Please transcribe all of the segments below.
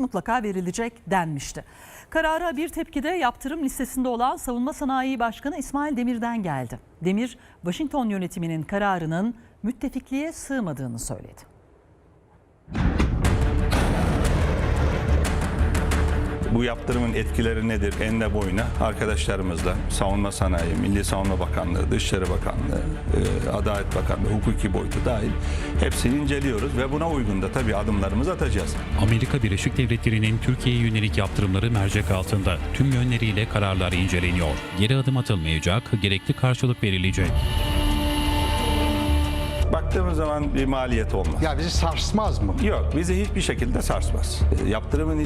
mutlaka verilecek denmişti. Karara bir tepkide yaptırım listesinde olan Savunma Sanayi Başkanı İsmail Demir'den geldi. Demir, Washington yönetiminin kararının müttefikliğe sığmadığını söyledi. Bu yaptırımın etkileri nedir? Enine boyuna arkadaşlarımızla Savunma Sanayi, Milli Savunma Bakanlığı, Dışişleri Bakanlığı, e, Adalet Bakanlığı, hukuki boyutu dahil hepsini inceliyoruz ve buna uygun da tabii adımlarımızı atacağız. Amerika Birleşik Devletleri'nin Türkiye'ye yönelik yaptırımları mercek altında. Tüm yönleriyle kararlar inceleniyor. Geri adım atılmayacak, gerekli karşılık verilecek. Baktığımız zaman bir maliyet olmaz. Ya bizi sarsmaz mı? Yok, bizi hiçbir şekilde sarsmaz. E, Yaptırımın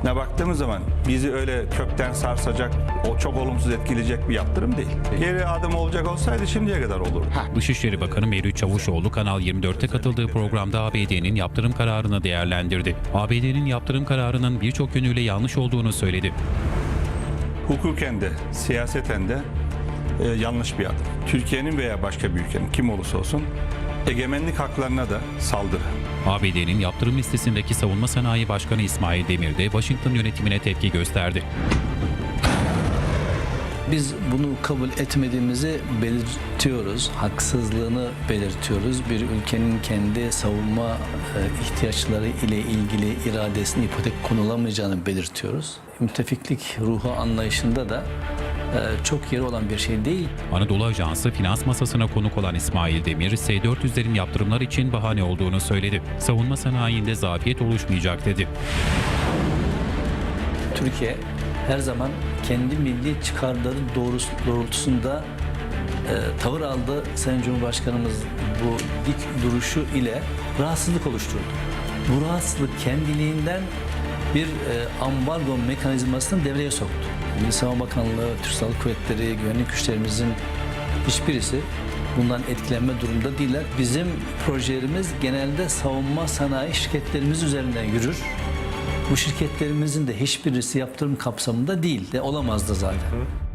içeriğine baktığımız zaman bizi öyle kökten sarsacak, o çok olumsuz etkileyecek bir yaptırım değil. Geri adım olacak olsaydı şimdiye kadar olurdu. Dışişleri Bakanı Mevlüt Çavuşoğlu Kanal 24'te katıldığı programda ABD'nin yaptırım kararını değerlendirdi. ABD'nin yaptırım kararının birçok yönüyle yanlış olduğunu söyledi. hukuken de siyaseten de e, yanlış bir adım. Türkiye'nin veya başka bir ülkenin kim olursa olsun egemenlik haklarına da saldırı. ABD'nin yaptırım listesindeki Savunma Sanayi Başkanı İsmail Demir de Washington yönetimine tepki gösterdi. Biz bunu kabul etmediğimizi belirtiyoruz. Haksızlığını belirtiyoruz. Bir ülkenin kendi savunma e, ihtiyaçları ile ilgili iradesini ipotek konulamayacağını belirtiyoruz. Müttefiklik ruhu anlayışında da çok yeri olan bir şey değil. Anadolu Ajansı finans masasına konuk olan İsmail Demir, S-400'lerin yaptırımlar için bahane olduğunu söyledi. Savunma sanayinde zafiyet oluşmayacak dedi. Türkiye her zaman kendi milli çıkarları doğrusu, doğrultusunda e, tavır aldı. Sayın Cumhurbaşkanımız bu dik duruşu ile rahatsızlık oluşturdu. Bu rahatsızlık kendiliğinden bir e, ambargo mekanizmasını devreye soktu. Milli Savunma Bakanlığı, Türk Silahlı Kuvvetleri, güvenlik güçlerimizin hiçbirisi bundan etkilenme durumunda değiller. Bizim projelerimiz genelde savunma sanayi şirketlerimiz üzerinden yürür. Bu şirketlerimizin de hiçbirisi yaptırım kapsamında değil de olamaz da zaten.